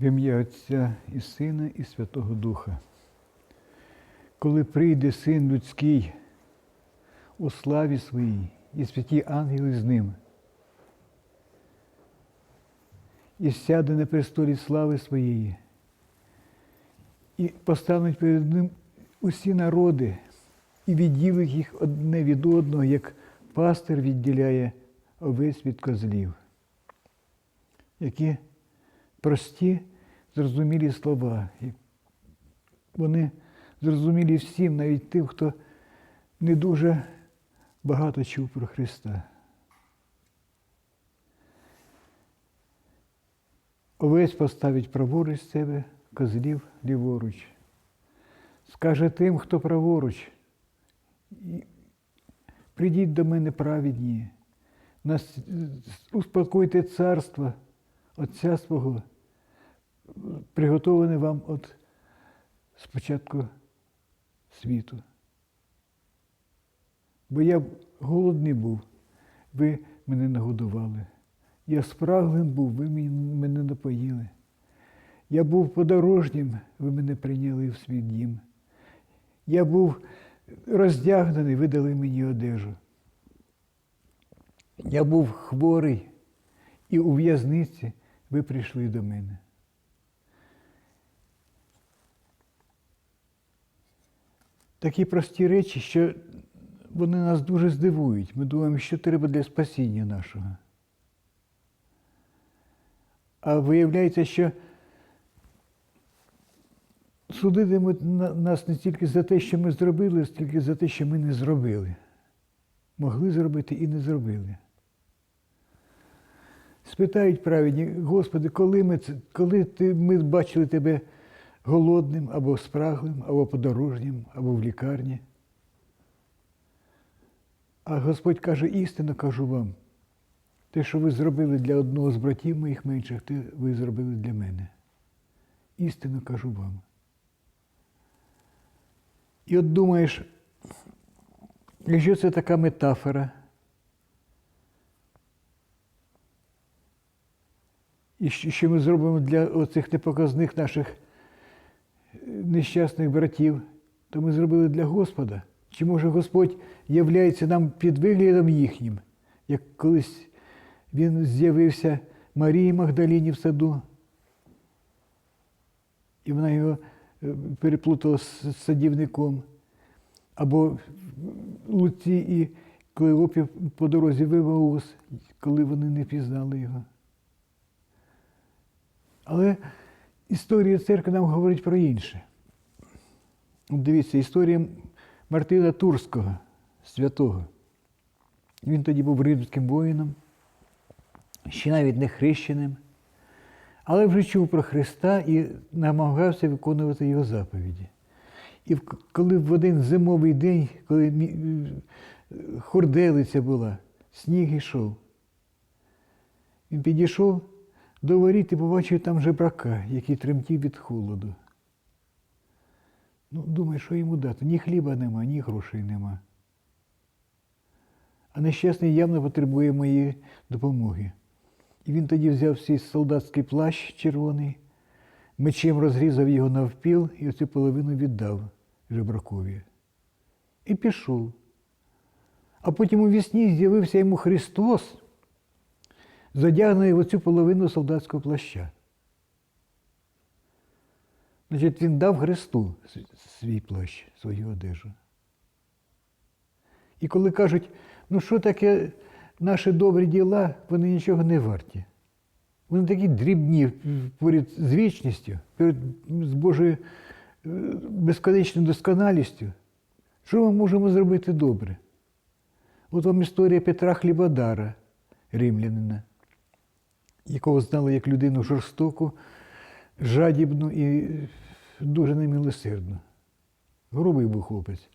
В ім'я Отця і Сина, і Святого Духа. Коли прийде Син людський у славі своїй, і святі ангели з ним, і сяде на престолі слави своєї, і постануть перед ним усі народи, і відділить їх одне від одного, як пастир відділяє овець від козлів. Які прості, зрозумілі слова. І Вони зрозумілі всім, навіть тим, хто не дуже багато чув про Христа. Овець поставить праворуч себе, козлів ліворуч. Скаже тим, хто праворуч, прийдіть до мене праведні, нас успокойте царство Отця свого, приготоване вам от спочатку світу. Бо я голодний був, ви мене нагодували. Я спраглим був, ви мене напоїли. Я був подорожнім, ви мене прийняли в свій дім. Я був роздягнений, ви дали мені одежу. Я був хворий, і у в'язниці ви прийшли до мене. Такі прості речі, що вони нас дуже здивують. Ми думаємо, що треба для спасіння нашого. А виявляється, що судитимуть нас не тільки за те, що ми зробили, стільки за те, що ми не зробили. Могли зробити і не зробили. Спитають праведні, Господи, коли ми, коли ти, ми бачили тебе голодним або спраглим, або подорожнім, або в лікарні. А Господь каже, істинно кажу вам, те, що ви зробили для одного з братів моїх менших, те ви зробили для мене. Істинно кажу вам. І от думаєш, якщо це така метафора, і що ми зробимо для оцих непоказних наших нещасних братів, то ми зробили для Господа. Чи може Господь являється нам під виглядом їхнім, як колись він з'явився Марії Магдаліні в саду, і вона його е, переплутала з садівником, або Луці і Клеопі по дорозі в Емаус, коли вони не пізнали його. Але історія церкви нам говорить про інше. Дивіться, історія Мартина Турського, святого. Він тоді був римським воїном, ще навіть не хрещеним, але вже чув про Христа і намагався виконувати його заповіді. І коли в один зимовий день, коли хорделиця була, сніг йшов, він підійшов до воріт і побачив там жебрака, який тремтів від холоду. Ну, думаю, що йому дати? Ні хліба нема, ні грошей нема. А нещасний явно потребує моєї допомоги. І він тоді взяв свій солдатський плащ червоний, мечем розрізав його навпіл і оцю половину віддав жебракові. І пішов. А потім у вісні з'явився йому Христос, задягнений в оцю половину солдатського плаща. Значить, він дав Христу свій плащ, свою одежу. І коли кажуть, ну що таке наші добрі діла, вони нічого не варті. Вони такі дрібні поряд з вічністю, перед з Божою е, безконечною досконалістю. Що ми можемо зробити добре? От вам історія Петра Хлібодара, римлянина, якого знали як людину жорстоку, жадібну і дуже немилосердну. Грубий був хлопець.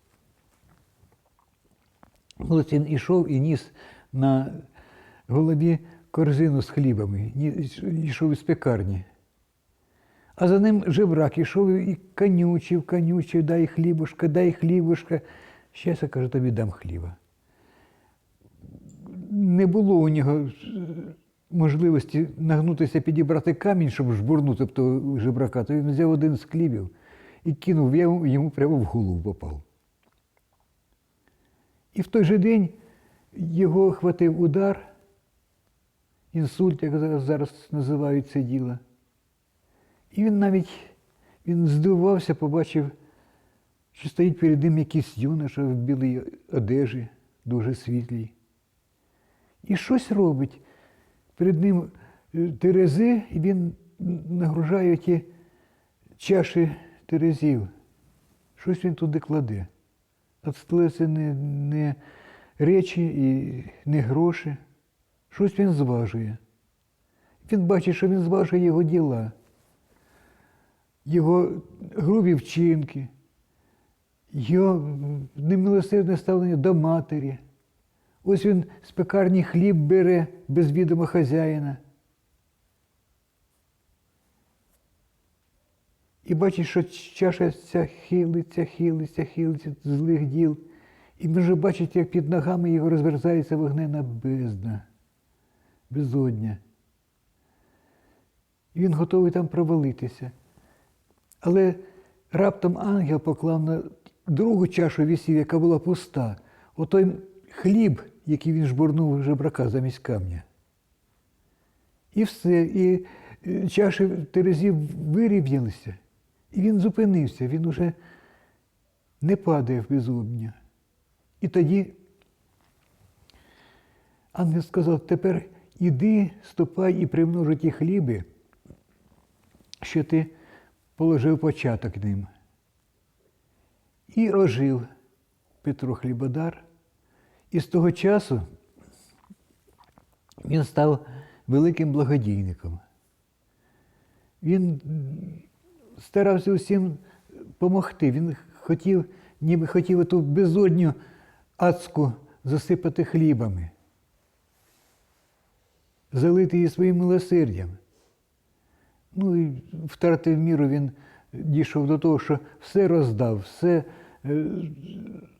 Ось він ішов і ніс на голові корзину з хлібами, йшов із пекарні. А за ним жебрак ішов і конючив, конючив, дай хлібушка, дай хлібушка. Щас я кажу, тобі дам хліба. Не було у нього можливості нагнутися, підібрати камінь, щоб жбурнути того жебрака, то він взяв один з хлібів і кинув, я йому- йому прямо в голову попав. І в той же день його хватив удар, інсульт, як зараз, зараз називають це діло. І він навіть він здивувався, побачив, що стоїть перед ним якийсь юноша в білій одежі, дуже світлій. І щось робить. Перед ним е, терези, і він нагружає ті чаші терезів. Щось він туди кладе. А це не, не речі і не гроші. Щось він зважує. Він бачить, що він зважує його діла, його грубі вчинки, його немилосердне ставлення до матері. Ось він з пекарні хліб бере без відома хазяїна. І бачить, що чаша ця хилиться, хилиться, хилиться злих діл. І він вже бачить, як під ногами його розверзається вогнена бездна, безодня. І він готовий там провалитися. Але раптом ангел поклав на другу чашу вісів, яка була пуста, отой хліб, який він жбурнув жебрака замість камня. І все. І е, чаші терезів вирівнялися. І він зупинився, він уже не падає в безодня. І тоді ангел сказав, тепер іди, ступай і примножи ті хліби, що ти положив початок ним. І ожив Петро Хлібодар. І з того часу він став великим благодійником. Він старався усім допомогти. Він хотів, ніби хотів ту безодню адську засипати хлібами, залити її своїм милосердям. Ну і втратив міру, він дійшов до того, що все роздав, все,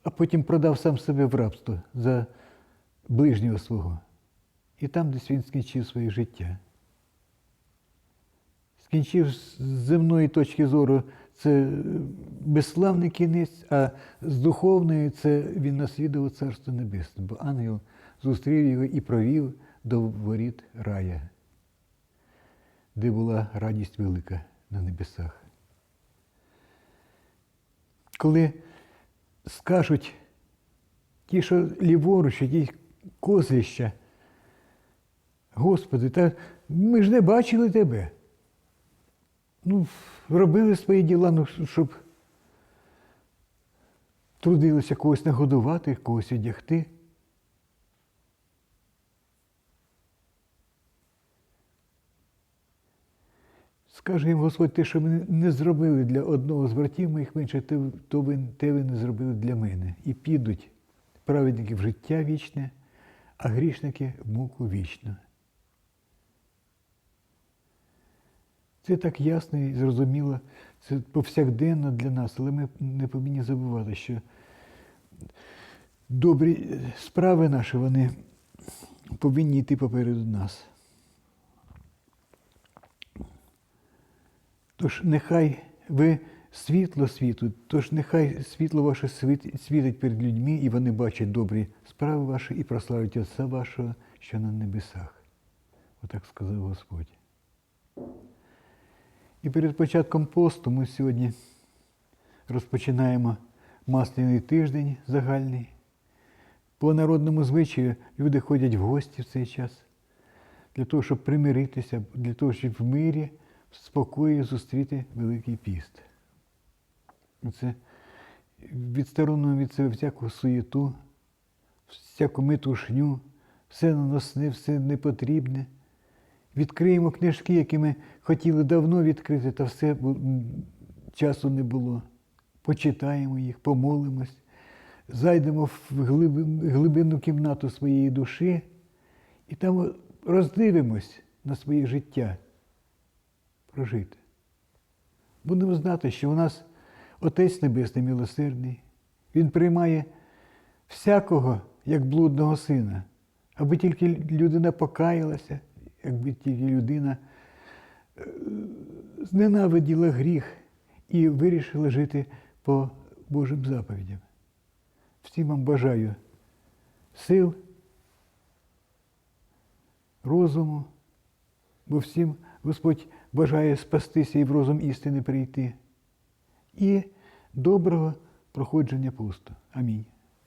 а потім продав сам себе в рабство за ближнього свого. І там десь він скінчив своє життя. Скінчив з земної точки зору це безславний кінець, а з духовної це він наслідував Царство Небесне, бо ангел зустрів його і провів до воріт рая, де була радість велика на небесах. Коли скажуть ті, що ліворуч, ті козліща, Господи, та ми ж не бачили тебе. Ну, робили свої діла, ну, щоб трудилися когось нагодувати, когось одягти. Скаже їм Господь, те, що ми не зробили для одного з братів моїх менше, то ви, те ви не зробили для мене. І підуть праведники в життя вічне, а грішники в муку вічну. Це так ясно і зрозуміло, це повсякденно для нас, але ми не повинні забувати, що добрі справи наші, вони повинні йти попереду нас. Тож нехай ви світло світу, тож нехай світло ваше світить перед людьми, і вони бачать добрі справи ваші і прославлять Отця вашого, що на небесах. Отак сказав Господь. І перед початком посту ми сьогодні розпочинаємо масляний тиждень загальний. По народному звичаю люди ходять в гості в цей час для того, щоб примиритися, для того, щоб в мирі, в спокої зустріти Великий піст. Це відсторонено від себе всяку суєту, всяку метушню, все наносне, все непотрібне. Відкриємо книжки, які ми хотіли давно відкрити, та все часу не було. Почитаємо їх, помолимось, зайдемо в глибин- глибинну кімнату своєї душі і там роздивимось на своє життя прожити. Будемо знати, що у нас Отець Небесний милосердний, Він приймає всякого як блудного сина, аби тільки людина покаялася, якби тільки людина е, зненавиділа гріх і вирішила жити по Божим заповідям. Всім вам бажаю сил, розуму, бо всім Господь бажає спастися і в розум істини прийти, і доброго проходження посту. Амінь.